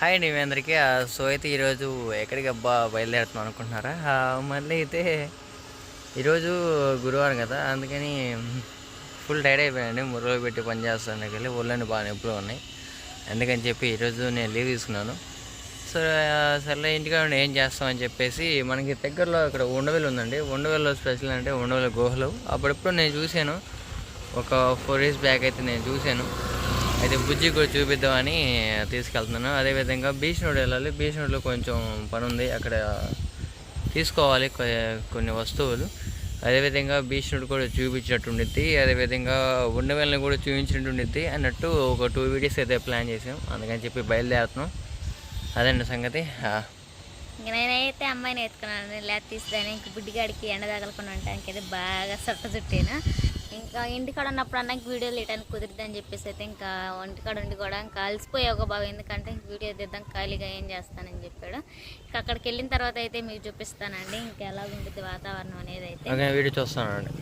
Hi అండి మీ అందరికీ. ఆ, సో అయితే ఈరోజు ఎక్కడికి అబ్బా బయలుదేరుతున్నాం అనుకుంటున్నారా? మళ్ళీ అయితే ఈరోజు గురువారం కదా అందుకని ఫుల్ టైర్డ్ అయిపోయానండి. మురుగులు పెట్టి పని చేస్తాను వెళ్ళి ఒళ్ళని బాగా నొప్పులు ఉన్నాయి. అందుకని చెప్పి ఈరోజు నేను లీవ్ తీసుకున్నాను. సో సర్లే ఇంటికాడ ఏం చేస్తామని చెప్పేసి మనకి దగ్గరలో ఇక్కడ ఉండవేలు ఉందండి. ఉండవెల్లో స్పెషల్ అంటే ఉండవేలు గుహలు. అప్పుడెప్పుడు నేను చూశాను. ఒక ఫోర్ ఇయర్స్ బ్యాక్ అయితే నేను చూశాను. అయితే బుజ్జి కూడా చూపిద్దామని తీసుకెళ్తున్నాను. అదేవిధంగా బీచ్ రోడ్ వెళ్ళాలి. బీచ్ రోడ్లో కొంచెం పని ఉంది అక్కడ తీసుకోవాలి కొన్ని వస్తువులు. అదేవిధంగా బీచ్ రోడ్ కూడా చూపించినట్టు ఉండిద్ది అదేవిధంగా ఉండవెల్ని కూడా చూపించినట్టు ఉండిద్ది అన్నట్టు ఒక టూ వీడియోస్ అయితే ప్లాన్ చేసాం. అందుకని చెప్పి బయలుదేరుతున్నాం. అదండి సంగతి. నేనైతే అమ్మాయిని ఎత్తుకున్నాను. లేకపోతే తీసుకుని ఇంక బుడ్డిగాడికి ఎండ తగలకుండా ఉండటానికి అయితే బాగా సొట్ట చుట్టాను. ఇంకా ఇంటికాడ ఉన్నప్పుడు అన్నకి వీడియోలు తీయడానికి కుదిరిద్ది అని చెప్పేసి అయితే ఇంకా ఇంటికాడ ఉండి కూడా ఇంకా ఒక బాబు. ఎందుకంటే ఇంక వీడియో తీద్దాం ఖాళీగా ఏం చేస్తానని చెప్పాడు. ఇంకా అక్కడికి వెళ్ళిన తర్వాత అయితే మీకు చూపిస్తానండి. ఇంకా ఎలా ఉంటుంది వాతావరణం అనేది అయితే. వీడియో చూస్తానండి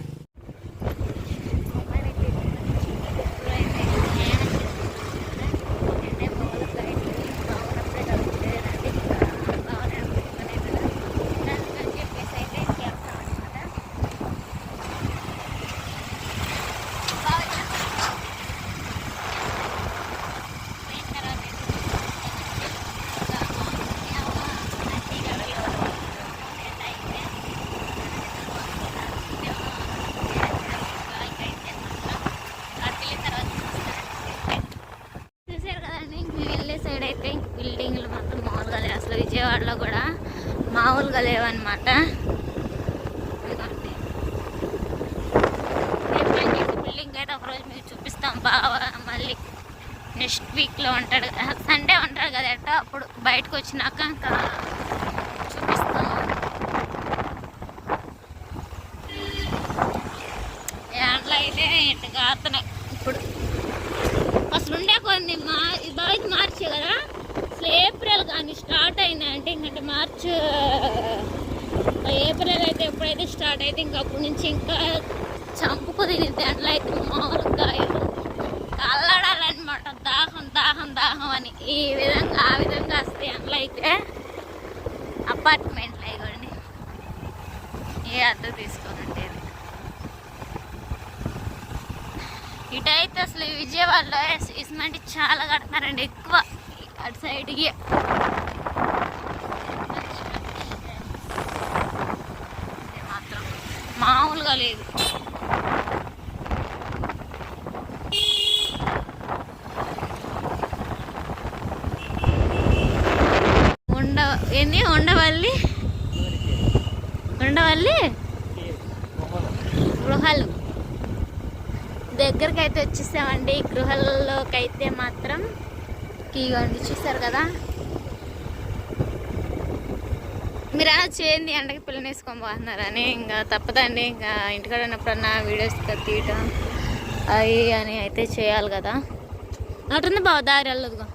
చూసారు కదండి ఇంక మేము వెళ్ళే సైడ్ అయితే ఇంక బిల్డింగ్లు మొత్తం మామూలుగా లేవు అసలు విజయవాడలో కూడా మామూలుగా లేవన్నమాట బిల్డింగ్ అయితే ఒకరోజు మీకు చూపిస్తాం బాగా మళ్ళీ నెక్స్ట్ వీక్లో ఉంటాడు సండే ఉంటాడు కదా అప్పుడు బయటకు వచ్చినాక ఇంకా చూపిస్తాం. ఎండలో అయితే ఇట్లా కాస్తున్నాయి ఇప్పుడు. అసలు ఉండే కొన్ని మా ఇది బాగా మార్చే కదా. అసలు ఏప్రిల్ కానీ స్టార్ట్ అయిందంటే ఇంకంటే మార్చ్ ఏప్రిల్ అయితే ఎప్పుడైతే స్టార్ట్ అయితే ఇంకా అప్పటి నుంచి ఇంకా చంపుకు తిని ఎండలో అయితే మామూలుగా అల్లాడాలన్నమాట దాహం దాహం దాహం అని ఈ విధంగా ఆ విధంగా వస్తాయి ఎండలో అయితే అపార్ట్మెంట్లు ఇవ్వండి ఏ అద్దె తీసుకోనండి ఇటైతే అసలు విజయవాడలో ఇసుమంటి చాలా కడతారండి ఎక్కువ అటు సైడ్కి ఇది మాత్రం రాలేదు లేదు. ఉండ ఎన్ని? ఉండవల్లి? ఉండవల్లి? గృహాలు. దగ్గరికి అయితే వచ్చేసామండి. ఈ అయితే మాత్రం ఇవన్నీ చూసారు కదా? మీరు అలా చేయండి ఎండకి పిల్లని వేసుకొని పోతున్నారని. ఇంకా తప్పదండి. ఇంకా ఇంటికాడ ఉన్నప్పుడన్నా వీడియోస్ తీయటం అవి అని అయితే చేయాలి కదా. అటుంది బావ దారి వెళ్ళదుగా.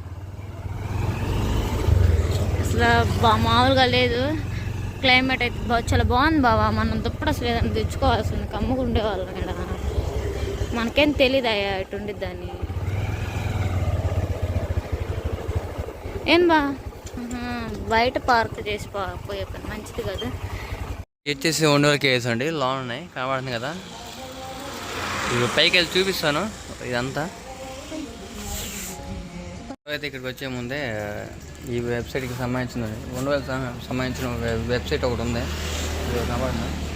అసలు బా మామూలుగా లేదు. క్లైమేట్ అయితే బా చాలా బాగుంది బావా. మనం దుప్పుడు అసలు ఏదైనా తెచ్చుకోవాల్సింది కమ్ముకు ఉండేవాళ్ళం ఇక్కడ మనకేం తెలియదు అయ్యా ఇటు ఉండిద్దని ఏం బా? బయట పార్క్ చేసి పో- పోయే పని. మంచిది కదా. వచ్చేసి ఉండవల్ వరకు అండి? లోన్ ఉన్నాయి. కనబడుతుంది కదా. ఇవి పైకి వెళ్ళి చూపిస్తాను. ఇదంతా. అయితే ఇక్కడికి వచ్చే ముందే ఈ వెబ్సైట్కి సంబంధించిన ఉండవల్ సంబంధించిన వెబ్- వెబ్సైట్ ఒకటి ఉంది. ఇది కనబడుతుంది.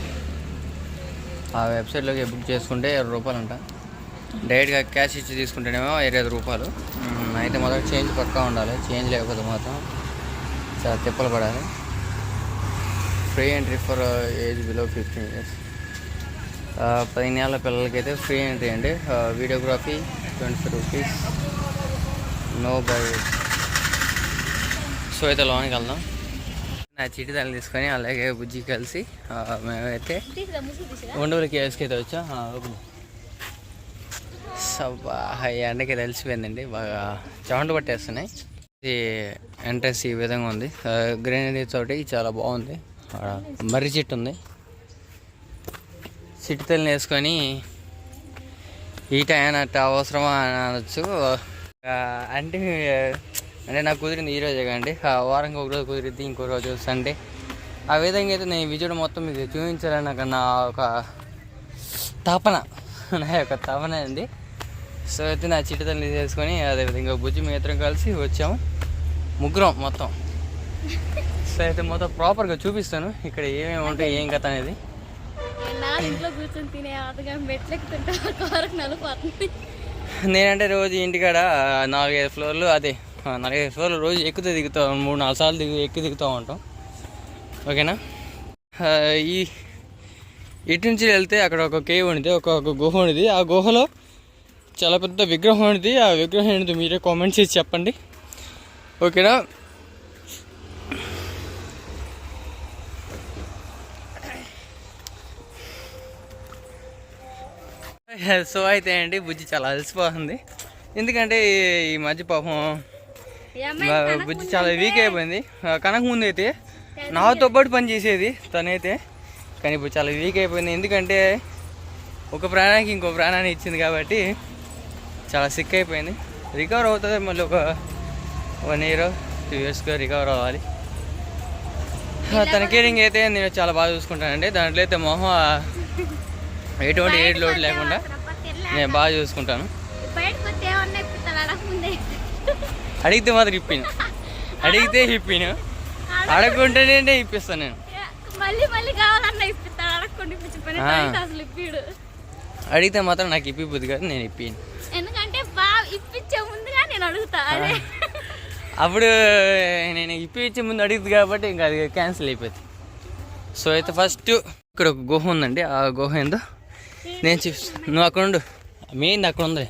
ఆ వెబ్సైట్లోకి బుక్ చేసుకుంటే ఇరవై రూపాయలు అంట డైరెక్ట్గా క్యాష్ ఇచ్చి తీసుకుంటేనేమో ఇరవై ఐదు రూపాయలు. అయితే మొదట చేంజ్ పక్కా ఉండాలి. చేంజ్ లేకపోతే మాత్రం తిప్పలు పడాలి. Free entry for age below fifteen years పదిహేను ఏళ్ళ పిల్లలకైతే ఫ్రీ ఎంట్రీ అండి. Videography twenty five rupees no by so అయితే లోనికి వెళ్దాం. నా చిటి తల్లి తీసుకొని అలాగే బుజ్జి కలిసి మేమైతే ఉండవల్లి కేఎస్కి అయితే వచ్చాం? సబ్బా ఈ ఎండకి తెలిసిపోయిందండి బాగా చెమట పట్టేస్తున్నాయి. ఇది ఎంట్రన్స్ ఈ విధంగా ఉంది. గ్రీనరీ తోటి చాలా బాగుంది. మర్రి చెట్టు ఉంది. చిట్టుతల్ని వేసుకొని ఈ టైం అట్ట అవసరమా అని అనొచ్చు. అంటే అంటే నాకు కుదిరింది ఈ రోజే కండి ఆ వారానికి ఒక రోజు కుదిరింది ఇంకో రోజు సండే. ఆ విధంగా అయితే నేను విజయవాడ మొత్తం మీకు చూపించాలని నాకు నా ఒక తపన. నా యొక్క తపన అండి. సో అయితే నా చిట్టుతల్లి తీసుకొని అదేవిధంగా బుజ్జి మీ ఇద్దరం కలిసి వచ్చాము. ముగ్గురం మొత్తం. సో అయితే మొత్తం ప్రాపర్గా చూపిస్తాను ఇక్కడ ఏమేమి ఉంటాయి ఏం కథ అనేది. నా ఇంట్లో కూర్చొని తినే ఆతగా మెట్లెక్కుతుంటే కూరకు నలిపోతుంది నేనంటే రోజు ఇంటికాడ నాలుగైదు ఫ్లోర్లు అదే నాలుగైదు ఫ్లోర్లు రోజు ఎక్కుతూ దిగుతూ మూడు నాలుగు సార్లు దిగు ఎక్కి దిగుతూ ఉంటాం. ఓకేనా? ఈ ఇటు నుంచి వెళ్తే అక్కడ ఒక కేవ్ ఉంది ఒక ఒక గుహ ఉంది ఆ గుహలో చాలా పెద్ద విగ్రహం ఉంది ఆ విగ్రహం ఏంటి మీరే కామెంట్ చేసి చెప్పండి. ఓకేనా? సో అయితే అండి బుజ్జి చాలా అలసిపోతుంది. ఎందుకంటే ఈ- మధ్య పాపం బుజ్జి చాలా వీక్ అయిపోయింది. కనక ముందు అయితే నాతో పాటు పని చేసేది తనైతే. కానీ ఇప్పుడు చాలా వీక్ అయిపోయింది. ఎందుకంటే ఒక ప్రాణానికి ఇంకో ప్రాణాన్ని ఇచ్చింది కాబట్టి చాలా సిక్ అయిపోయింది. రికవర్ అవుతుంది మళ్ళీ ఒక వన్ ఇయర్ టూ ఇయర్స్గా రికవర్ అవ్వాలి. తన కేరింగ్ అయితే నేను చాలా బాగా చూసుకుంటానండి. దాంట్లో అయితే మొహం ఎటువంటి ఏడు లోటు లేకుండా. నేను బాగా చూసుకుంటాను. అడిగితే మాత్రం ఇప్పిను. అడిగితే ఇప్పిను. అడగకుంటేనే ఇప్పిస్తాను నేను. మళ్ళీ మళ్ళీ కావాలన్నా ఇప్పిస్తాడు అడగకుండా. అసలు ఇప్పిడు. అడిగితే మాత్రం నాకు ఇప్పి బుద్ధి కాదు నేను ఇప్పిను ఎందుకంటే ఇప్పించే ముందుగా నేను అడుగుతా అదే అప్పుడు నేను ఇప్పి ఇచ్చే ముందు అడిగింది కాబట్టి ఇంకా అది క్యాన్సిల్ అయిపోయింది. సో అయితే ఫస్ట్ ఇక్కడ ఒక గుహ ఉందండి ఆ గుహ ఏందో? నేను చూపిస్తాను నువ్వు అక్కడ ఉండు. మెయిన్ అక్కడ ఉంది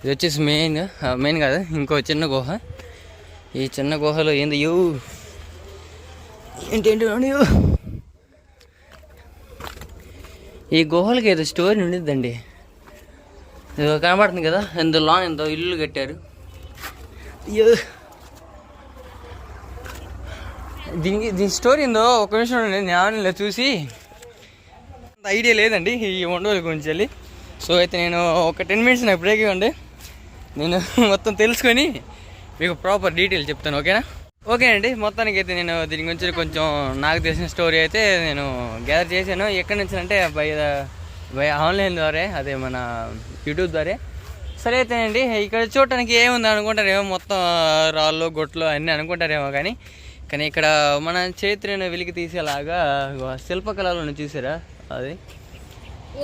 ఇది వచ్చేసి మెయిన్ మెయిన్ కాదు ఇంకో చిన్న గుహ. ఈ చిన్న గుహలో ఏంది? యూ. ఏంటి ఏంటి చూడండి, యూ ఈ గుహలకి ఏదో స్టోరీ ఉండిద్దండి. ఇదో కనబడుతుంది కదా? ఇందులో ఎంతో ఇల్లు కట్టారు. దీనికి దీని స్టోరీ ఏందో ఒక నిమిషం ఉండండి, నేను చూసి అంత ఐడియా లేదండి ఈ వండోల గురించి వెళ్ళి. సో అయితే నేను ఒక టెన్ మినిట్స్ నాకు బ్రేక్ ఇవ్వండి. నేను మొత్తం తెలుసుకొని మీకు ప్రాపర్ డీటెయిల్ చెప్తాను ఓకేనా? ఓకే అండి మొత్తానికి అయితే నేను దీని గురించి కొంచెం నాకు తెలిసిన స్టోరీ అయితే నేను గ్యాదర్ చేశాను. ఎక్కడి నుంచి అంటే బై బై ఆన్లైన్ ద్వారా అదే మన యూట్యూబ్ ద్వారా. సరే అయితే అండి ఇక్కడ చూడటానికి ఏముంది అనుకుంటారేమో మొత్తం రాళ్ళు గొట్లు అన్నీ అనుకుంటారేమో కానీ కానీ ఇక్కడ మన చరిత్రను వెలికి తీసేలాగా శిల్పకళలను చూసారా? అది.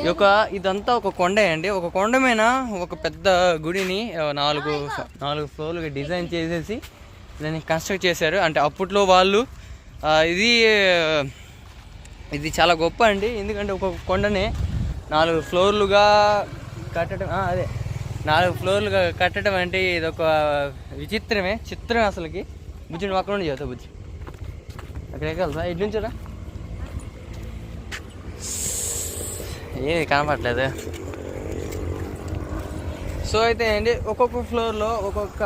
యొక్క ఇదంతా ఒక కొండ అండి. ఒక కొండ మీద ఒక పెద్ద గుడిని నాలుగు. నాలుగు ఫ్లోర్లుగా డిజైన్ చేసేసి దాన్ని కన్స్ట్రక్ట్ చేశారు. అంటే అప్పట్లో వాళ్ళు ఇది ఇది చాలా గొప్ప అండి. ఎందుకంటే ఒక కొండని నాలుగు ఫ్లోర్లుగా కట్టడం అదే నాలుగు ఫ్లోర్లుగా కట్టడం అంటే ఇది ఒక విచిత్రమే చిత్రం అసలుకి. బుజ్జి నువ్వు అక్కడ నుండి చదువుతా బుజ్జి. అక్కడ ఎక్కగలరా ఇటు నుంచరా ఏది కనపడలేదు. సో అయితే అండి ఒక్కొక్క ఫ్లోర్లో ఒక్కొక్క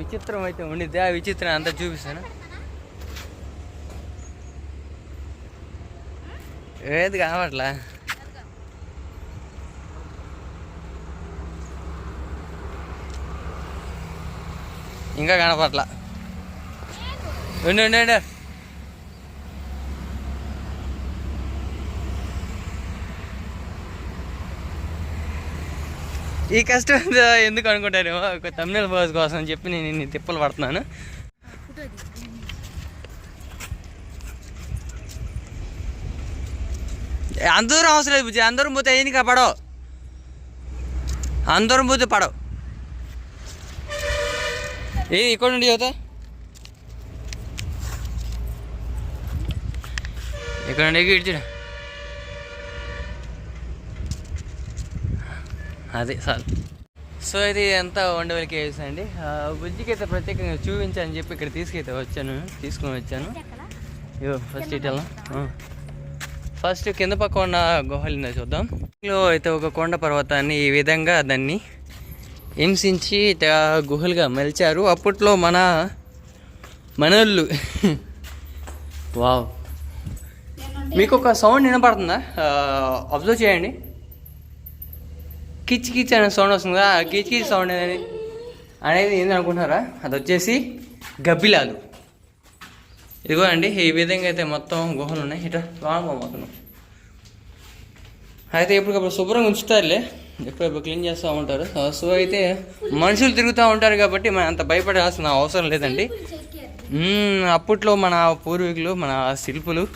విచిత్రం అయితే ఉండిద్ది. ఆ విచిత్రం అంతా చూపిస్తాను. ఏది కావట్లా? ఇంకా కనపట్ల. ఉండి ఉండు. ఈ కష్టం ఎందుకు అనుకుంటారేమో? ఒక తమిళ బాస్ కోసం అని చెప్పి నేను ఇన్ని తిప్పలు పడుతున్నాను. అందరం అందరూ అవసరం లేదు బుజ్జి. అందరం పోతే అయ్యింది పడవు? అందరం పోతే పడవు. ఏ ఇక్కడ నుండి యువత ఇక్కడ నుండి ఇడ్చుడు అదే సార్. సో ఇది అంతా వండవల్ కేవ్స్ అండి. బుజ్జికి అయితే ప్రత్యేకంగా చూపించని చెప్పి ఇక్కడ తీసుకైతే వచ్చాను తీసుకొని వచ్చాను. ఇగో ఫస్ట్ ఇటల్ ఫస్ట్ కింద పక్క ఉన్న గుహలు చూద్దాం. ఇందులో అయితే ఒక కొండ పర్వతాన్ని ఈ విధంగా దాన్ని హింసించి గుహలుగా మలిచారు. అప్పట్లో మన మనోళ్ళు. వావ్. మీకు ఒక సౌండ్ వినపడుతుందా? అబ్జర్వ్ చేయండి. కిచ్ కిచ్ అనే సౌండ్ వస్తుంది కదా కిచ్ కిచ్ సౌండ్ అనేది అనేది ఏంది అనుకుంటున్నారా అది వచ్చేసి గబ్బిలాలు. ఇదిగో అండి ఈ విధంగా అయితే మొత్తం గుహలు ఉన్నాయి. ఇట్లా లోన మొత్తం. అయితే ఎప్పటికప్పుడు శుభ్రంగా ఉంచుతారులే. ఎప్పుడప్పుడు క్లీన్ చేస్తూ ఉంటారు. సో అయితే మనుషులు తిరుగుతూ ఉంటారు కాబట్టి మనం అంత భయపడాల్సిన అవసరం లేదండి. అప్పట్లో మన పూర్వీకులు మన శిల్పులు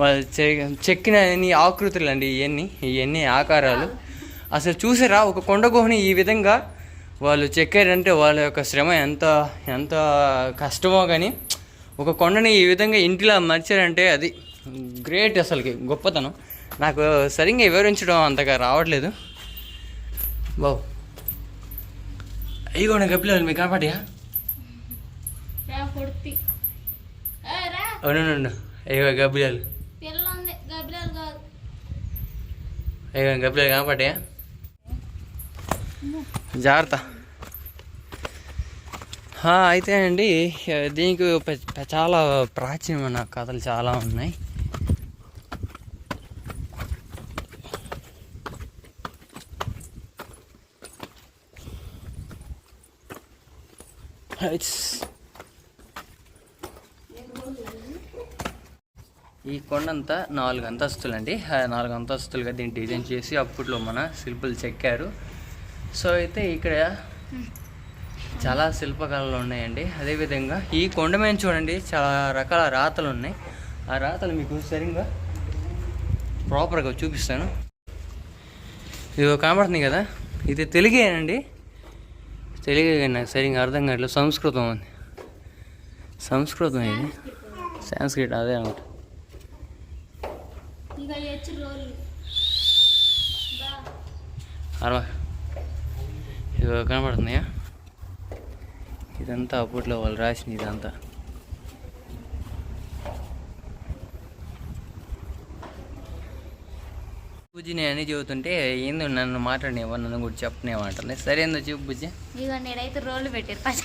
వాళ్ళు చె- చెక్కిన ఆకృతులు అండి ఇవన్నీ ఇవన్నీ ఆకారాలు. అసలు చూసారా ఒక కొండ గుహని ఈ విధంగా వాళ్ళు చెక్కారంటే వాళ్ళ యొక్క శ్రమ ఎంత ఎంత కష్టమో కానీ ఒక కొండని ఈ విధంగా ఇంటిలా మర్చారంటే అది గ్రేట్ అసలుకి గొప్పతనం. నాకు సరిగ్గా వివరించడం అంతగా రావట్లేదు. బావు అయ్యి కూడా గప్పిలేదు మీకు కనపడియా? రా అవునండి అయ్యో గబ్బిలాలు అయ్యో గబ్బిలాలు కనపడ్డాయా జాగ్రత్త. అయితే అండి దీనికి చాలా ప్రాచీనమైన కథలు చాలా ఉన్నాయి. హైట్స్. ఈ కొండంతా నాలుగు అంతస్తులు అండి నాలుగు అంతస్తులుగా దీన్ని డిజైన్ చేసి అప్పట్లో మన శిల్పులు చెక్కారు. సో అయితే ఇక్కడ చాలా శిల్పకళలు ఉన్నాయండి. అదేవిధంగా ఈ కొండ మీద చూడండి చాలా రకాల రాతలు ఉన్నాయి. ఆ రాతలు మీకు సరిగ్గా ప్రాపర్గా చూపిస్తాను. ఇది కనబడుతుంది కదా? ఇది తెలుగేనండి తెలుగే నాకు సరిగ్గా అర్థం కావట్లేదు. సంస్కృతం ఉంది. సంస్కృతం ఇది. సాంస్క్రిట్ అదే అనమాట. అరవా. ఇది కనబడుతున్నాయా ఇదంతా అప్పట్లో వాళ్ళు రాసిన ఇదంతా. బుజ్జి నేను అన్నీ చెబుతుంటే ఏందో నన్ను మాట్లాడినేవా నన్ను కూడా చెప్పనేమంటుంది సరే ఏందో చెప్పు బుజ్జి. నేనైతే రోడ్లు పెట్టారు పచ్చ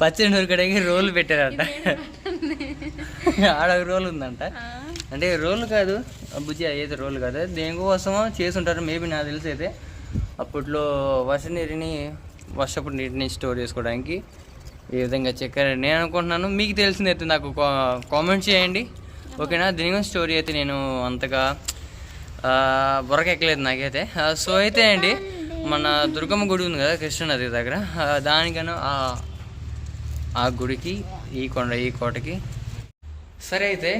పచ్చడి నూరుకడానికి రోలు పెట్టారంట. ఆడ రోలు ఉందంట. అంటే రోలు కాదు బుజ్జి అయితే రోలు కాదు. దేనికోసమో చేసుంటారు మేబీ నాకు తెలిసి అయితే. అప్పట్లో వర్ష నీటిని వర్షపు నీటిని స్టోర్ చేసుకోవడానికి ఈ విధంగా చెక్కారు నేను అనుకుంటున్నాను మీకు తెలిసిందైతే నాకు కామెంట్ చేయండి. ఓకేనా? దీని గురించి స్టోరీ అయితే నేను అంతగా బొరకెక్కలేదు నాకైతే. సో అయితే అండి మన దుర్గమ్మ గుడి ఉంది కదా కృష్ణనది దగ్గర. దానికను దానికన్నా ఆ- ఆ గుడికి ఈ కొండ ఈ కోటకి. సరే అయితే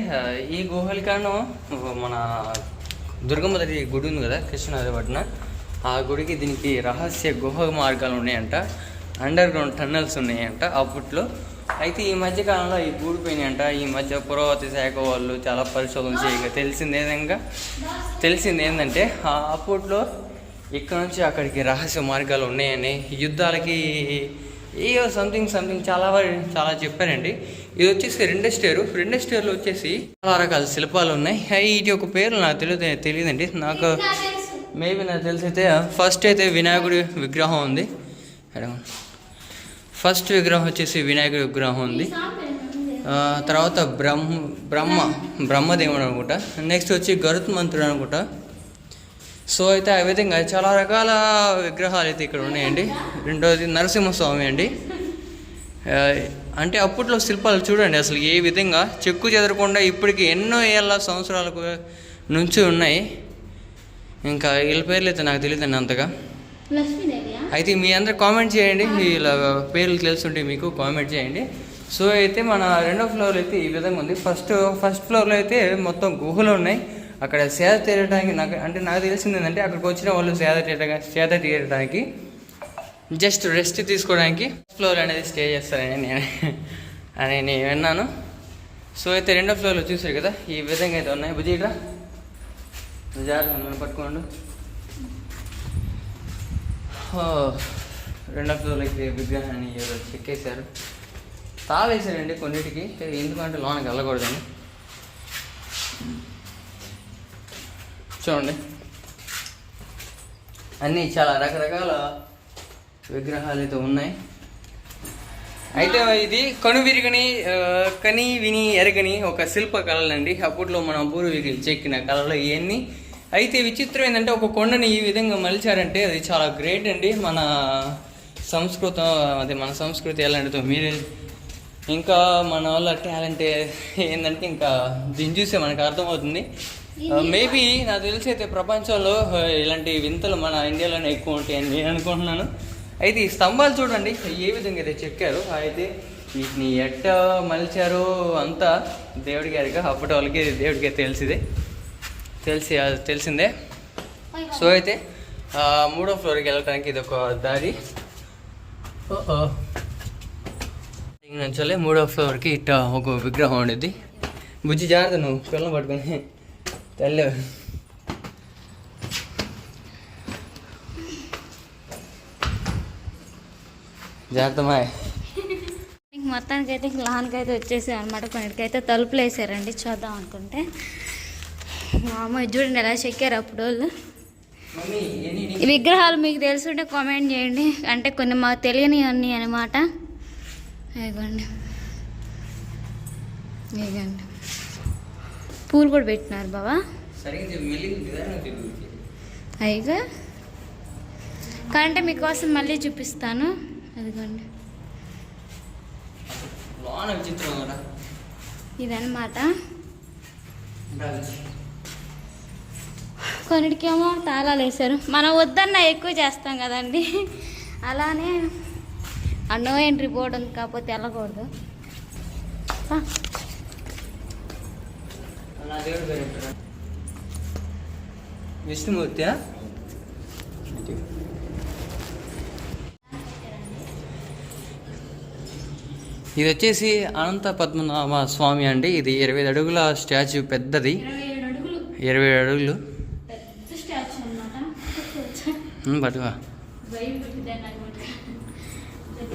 ఈ గుహలకాను మన దుర్గమ్మ తల్లి గుడి ఉంది కదా కృష్ణనది పట్టిన. ఆ గుడికి దీనికి రహస్య గుహ మార్గాలు ఉన్నాయంట. అండర్ గ్రౌండ్ టన్నల్స్ ఉన్నాయంట అప్పట్లో అయితే ఈ మధ్య కాలంలో ఈ ఊడిపోయినాయంట ఈ మధ్య పురావతి శాఖ వాళ్ళు చాలా పరిశోధన చేయగా తెలిసింది ఏదంగా? తెలిసింది ఏంటంటే ఆ అప్పట్లో ఇక్కడ నుంచి అక్కడికి రహస్య మార్గాలు ఉన్నాయని యుద్ధాలకి ఏయో సంథింగ్ సంథింగ్ చాలా వరకు చాలా చెప్పారండి. ఇది వచ్చేసి రెండో స్టేరు రెండో స్టేర్లో వచ్చేసి చాలా రకాల శిల్పాలు ఉన్నాయి. అయి వీటి యొక్క పేర్లు నాకు తెలియదు తెలియదండి. నాకు మేబీ నాకు తెలిసి అయితే ఫస్ట్ అయితే వినాయకుడి విగ్రహం ఉంది. ఫస్ట్ విగ్రహం వచ్చేసి వినాయకుడి విగ్రహం ఉంది. తర్వాత బ్రహ్మ బ్రహ్మ బ్రహ్మదేవుడు అనుకుంటా. నెక్స్ట్ వచ్చి గరుత్మంతుడు అనుకుంటా. సో అయితే ఆ విధంగా చాలా రకాల విగ్రహాలు అయితే ఇక్కడ ఉన్నాయండి. రెండోది నరసింహస్వామి అండి. అంటే అప్పట్లో శిల్పాలు చూడండి అసలు ఏ విధంగా చెక్కు చెదరకుండా ఇప్పటికి ఎన్నో ఏళ్ళ సంవత్సరాలకు నుంచి ఉన్నాయి. ఇంకా వీళ్ళ పేర్లు అయితే నాకు తెలియదండి అంతగా. అయితే మీ అందరు కామెంట్ చేయండి ఇలా పేర్లు తెలుసుంటే మీకు కామెంట్ చేయండి. సో అయితే మన రెండో ఫ్లోర్ అయితే ఈ విధంగా ఉంది. ఫస్ట్ ఫస్ట్ ఫ్లోర్లో అయితే మొత్తం గుహలు ఉన్నాయి. అక్కడ సేద తీరడానికి నాకు అంటే నాకు తెలిసింది ఏంటంటే అక్కడికి వచ్చిన వాళ్ళు సేద తీరడానికి సేద తీరడానికి జస్ట్ రెస్ట్ తీసుకోవడానికి ఫ్లోర్ అనేది స్టే చేస్తారని నేను అని నేను విన్నాను. సో అయితే రెండో ఫ్లోర్లో చూసారు కదా ఈ విధంగా అయితే ఉన్నాయి. బుజ్జిరా జాగ్రత్త నన్ను పట్టుకోండు. ఓ, రెండో ఫ్లోర్లకి విగ్రహాన్ని చెక్కేశారు తాళేశారండి కొన్నిటికి. ఎందుకంటే లోనకి వెళ్ళకూడదని. చూడండి. అన్నీ చాలా రకరకాల విగ్రహాలు అయితే ఉన్నాయి. అయితే ఇది కను విరిగని కని విని ఎరగని ఒక శిల్ప కళలండి అప్పట్లో మన పూర్వీకులు చెక్కిన కళలు ఇవన్నీ అయితే విచిత్రం ఏంటంటే ఒక కొండని ఈ విధంగా మలిచారంటే అది చాలా గ్రేట్ అండి. మన సంస్కృతం అది మన సంస్కృతి ఎలాంటిదో మీరే ఇంకా మన వాళ్ళ టాలెంట్ ఏంటంటే ఇంకా దీన్ని చూస్తే మనకు అర్థమవుతుంది. మేబీ నాకు తెలిసి అయితే ప్రపంచంలో ఇలాంటి వింతలు మన ఇండియాలోనే ఎక్కువ ఉంటాయని నేను అనుకుంటున్నాను. అయితే ఈ స్తంభాలు చూడండి. ఏ విధంగా అయితే చెక్కారు అయితే వీటిని ఎట్ట మలిచారో అంతా దేవుడి గారికి అప్పటి వాళ్ళకి దేవుడికి తెలిసిదే. తెలిసి తెలిసిందే. సో అయితే మూడో ఫ్లోర్కి వెళ్ళడానికి ఇది ఒక దారి. నుంచోలే మూడో ఫ్లోర్కి ఇట్ట ఒక విగ్రహం ఉండేది బుజ్జి జాగ్రత్త నువ్వు పిల్లలు పట్టుకొని. తల్లి. జాగ్రత్త మాయ్. ఇంక మొత్తానికి అయితే లాన్కి అయితే వచ్చేసి అనమాట కొన్నిటికైతే తలుపులు వేసారండి. చూద్దాం అనుకుంటే. మా అమ్మ చూడండి ఎలా చెక్కారు అప్పుడు వాళ్ళు విగ్రహాలు మీకు తెలుసుంటే కామెంట్ చేయండి. అంటే కొన్ని మాకు తెలియని అన్నీ అనమాట ఇదిగోండి. ఇదిగోండి. పూలు కూడా పెట్టినారు బాబా. అయిగా కాంటే మీకోసం మళ్ళీ చూపిస్తాను. అదిగోండి. ఇదన్నమాట. కొన్నిటికేమో తాళాలు వేశారు. మనం వద్దన్న ఎక్కువ చేస్తాం కదండి. అలానే ఆ నో ఎంట్రీ బోర్డు ఉంది కాకపోతే వెళ్ళకూడదు. ఆ, నా దేవుడి పేరు ఏంటరా? విష్ణుమూర్తియా ఇది వచ్చేసి అనంత పద్మనాభ స్వామి అండి. ఇది ఇరవై అడుగుల స్టాచ్యూ పెద్దది. ఇరవై అడుగులు. అనమాట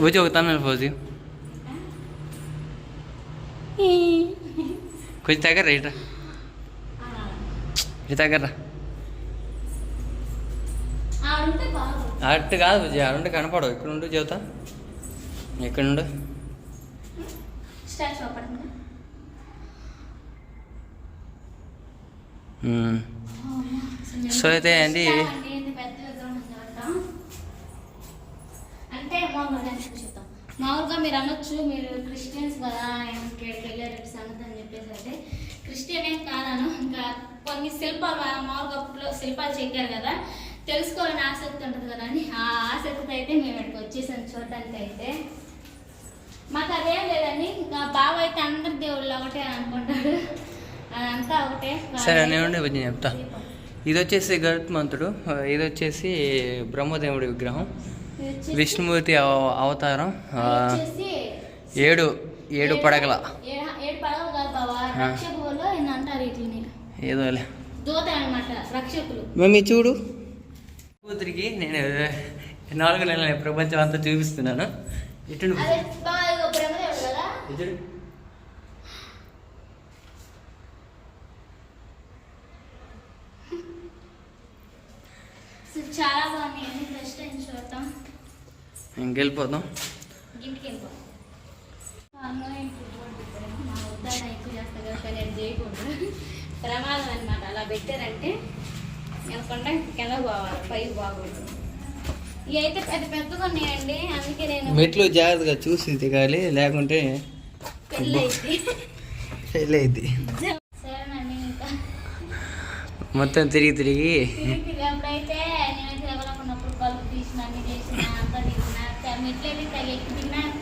వచ్చి ఒక తమిళ ఫోజు కొంచెం దగ్గర రా, ఇట్రా ఇటు దగ్గర రా. ఆడుంటే బాగుంది అట్టు కాదు బుజ్జి ఆడుంటే కనపడవు. ఇక్కడ ఉండు చెబుతా. ఇక్కడ ఉండు. స్టాచ్యూ. సో అయితే అండి. అంటే మామూలుగా మీరు అనొచ్చు మీరు క్రిస్టియన్స్ కదా ఇక్కడికి వెళ్ళారు సంగతి అని చెప్పేసి అయితే క్రిస్టియన్ ఏం కాదను ఇంకా కొన్ని శిల్పాలు మామూలుగా అప్పట్లో శిల్పాలు చెక్కారు కదా తెలుసుకోవాలని ఆసక్తి ఉంటుంది కదా అని ఆ ఆసక్తితో అయితే మేము ఇక్కడికి వచ్చేసాం చూడటానికి అయితే. మాకు అదేం లేదండి. ఇంకా బావ అయితే అందరి దేవుళ్ళు ఒకటే అని అనుకుంటాడు. అదంతా ఒకటే. సరే నేను ఉండే బుజ్జి చెప్తా. ఇది వచ్చేసి గరుత్మంతుడు. ఇది వచ్చేసి బ్రహ్మదేవుడి విగ్రహం. విష్ణుమూర్తి అవ- అవతారం. ఏడు ఏడు పడగల. రక్షకులు మమ్మీ చూడు. కూతురికి నేను నాలుగు నెలల ప్రపంచం అంతా చూపిస్తున్నాను. ఇటు అదే బావా ఇగో బ్రహ్మదేవుడు ఇటు సో చాలా బాగున్నాయి అన్ని ఫస్ట్ టైం చూడటం ఇంకెళ్ళిపోదాం ఇంటికి వెళ్ళిపోతాం ప్రమాదం అనమాట అలా పెట్టారంటే వెనకుండా కింద పోవాలి. పైకి బాగూడదు ఇవి అయితే పెద్ద పెద్దగా ఉన్నాయండి. అందుకే నేను మెట్లు జాగ్రత్తగా చూసి దిగాలి. లేకుంటే పెళ్ళి అయితే ఫెయిల్ అయింది సరేనండి ఇంకా మొత్తం తిరిగి తిరిగి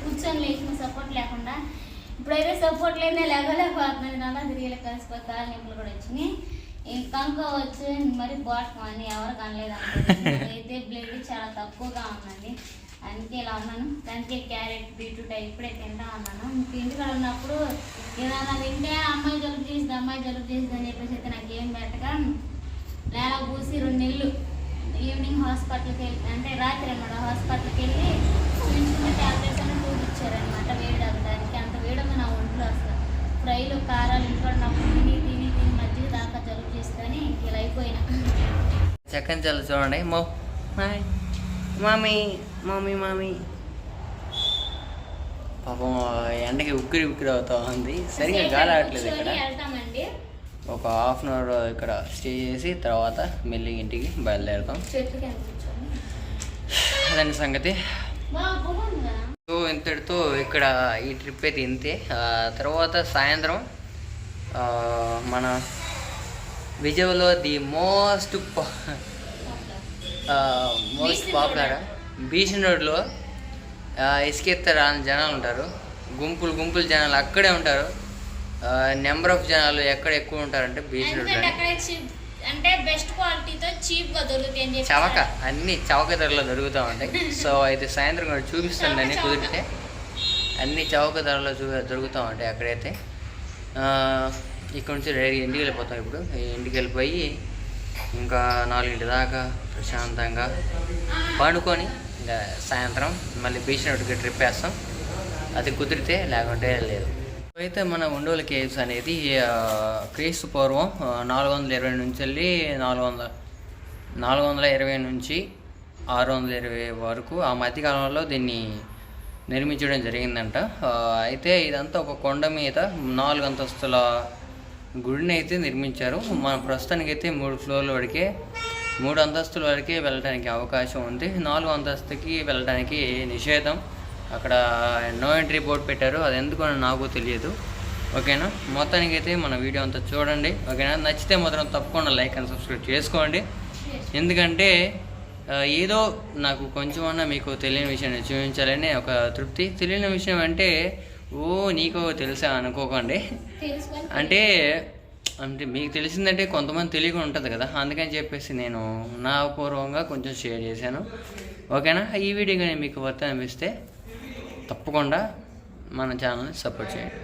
కూర్చొని లేచిన సపోర్ట్ లేకుండా. ఇప్పుడైతే సపోర్ట్ లేదే లేవలేకపోతున్నాను. నల్లా తిరిగి కలిసిపోయి కాలు కూడా వచ్చినాయి. ఇంక కనుక్కోవచ్చు మరి బాటం అని ఎవరు కనలేదు. అయితే బ్లడ్ చాలా తక్కువగా ఉందండి. అందుకే ఇలా ఉన్నాను. దానికి క్యారెట్ బీట్రూట్ అవి ఇప్పుడే తింటా ఉన్నాను. ఇంక ఇంటికాడ ఉన్నప్పుడు ఏదైనా తింటే అమ్మాయి జలుబు చేసింది అమ్మాయి జలుబు చేసింది అని చెప్పేసి అయితే నాకు ఏం పెట్టక నేల పూసి రెండు నెలలు ఈవినింగ్ హాస్పిటల్కి వెళ్ళి అంటే రాత్రి అన్నమాట హాస్పిటల్కి వెళ్ళి చిన్న ట్యాబ్లెట్స్ అని చూపించారనమాట వేడి అవ్వడానికి అంత వేడగా నా ఒంట్లో అసలు. ఫ్రైలు కారాలు ఇంట్లో ఉన్నప్పుడు తిని తిని తిని మధ్య దాకా జలుబు చేసుకొని ఇలా అయిపోయినా. చక్కని జలు చూడండి. మమ్మీ. మమ్మీ మమ్మీ పాపం ఎండకి ఉక్కిరి ఉక్కిరి అవుతా ఉంది. సరిగ్గా గాలి ఆడట్లేదు ఇక్కడ. ఒక హాఫ్ అన్ అవర్ ఇక్కడ స్టే చేసి తర్వాత మెల్లి ఇంటికి బయలుదేరుతాం. అదండి సంగతి. సో ఇంతటితో ఇక్కడ ఈ ట్రిప్ అయితే ఇంతే. తర్వాత సాయంత్రం మన విజయలో the most most popular? Beach రోడ్లో ఇసుకెత్త రాని జనాలు ఉంటారు. గుంపులు గుంపులు జనాలు అక్కడే ఉంటారు. నెంబర్ ఆఫ్ జనాలు ఎక్కడ ఎక్కువ ఉంటారంటే బీచ్ చీప్ అంటే బెస్ట్ క్వాలిటీతో చీప్గా దొరుకుతాయి చవక అన్ని చవక ధరలో దొరుకుతూ ఉంటాయి. సో అయితే సాయంత్రం కూడా చూపిస్తాను అన్ని కుదిరితే. అన్ని చౌక ధరలో చూ దొరుకుతూ ఉంటాయి అక్కడైతే. ఇక్కడ నుంచి రెడీ ఇంటికి వెళ్ళిపోతాం ఇప్పుడు. ఇంటికి వెళ్ళిపోయి ఇంకా నాలుగింటి దాకా ప్రశాంతంగా పండుకొని ఇంకా సాయంత్రం మళ్ళీ బీచ్ నోటికి ట్రిప్ వేస్తాం. అది కుదిరితే లేకుంటే లేదు. అయితే మన ఉండోల కేవ్స్ అనేది క్రీస్తు పూర్వం నాలుగు వందల ఇరవై నుంచి వెళ్ళి నాలుగు వందల నాలుగు వందల ఇరవై నుంచి ఆరు వందల ఇరవై వరకు ఆ మధ్యకాలంలో దీన్ని నిర్మించడం జరిగిందంట. అయితే ఇదంతా ఒక కొండ మీద నాలుగు అంతస్తుల గుడిని అయితే నిర్మించారు. మన ప్రస్తుతానికైతే మూడు ఫ్లోర్ల వరకే మూడు అంతస్తుల వరకే వెళ్ళడానికి అవకాశం ఉంది. నాలుగు అంతస్తుకి వెళ్ళడానికి నిషేధం. అక్కడ నో ఎంట్రీ బోర్డు పెట్టారు. అది ఎందుకు అని నాకు తెలియదు. ఓకేనా? మొత్తానికి అయితే మన వీడియో అంతా చూడండి. ఓకేనా? నచ్చితే మాత్రం తప్పకుండా లైక్ అండ్ సబ్స్క్రైబ్ చేసుకోండి. ఎందుకంటే ఏదో నాకు కొంచెమన్నా మీకు తెలియని విషయం చూపించాలని ఒక తృప్తి. తెలియని విషయం అంటే ఓ నీకో తెలుసా అనుకోకండి. అంటే అంటే మీకు తెలిసిందంటే కొంతమంది తెలియక ఉంటుంది కదా అందుకని చెప్పేసి నేను నా పూర్వంగా కొంచెం షేర్ చేశాను. ఓకేనా? ఈ వీడియో కానీ మీకు వర్త అనిపిస్తే తప్పకుండా మన ఛానల్ని సపోర్ట్ చేయండి.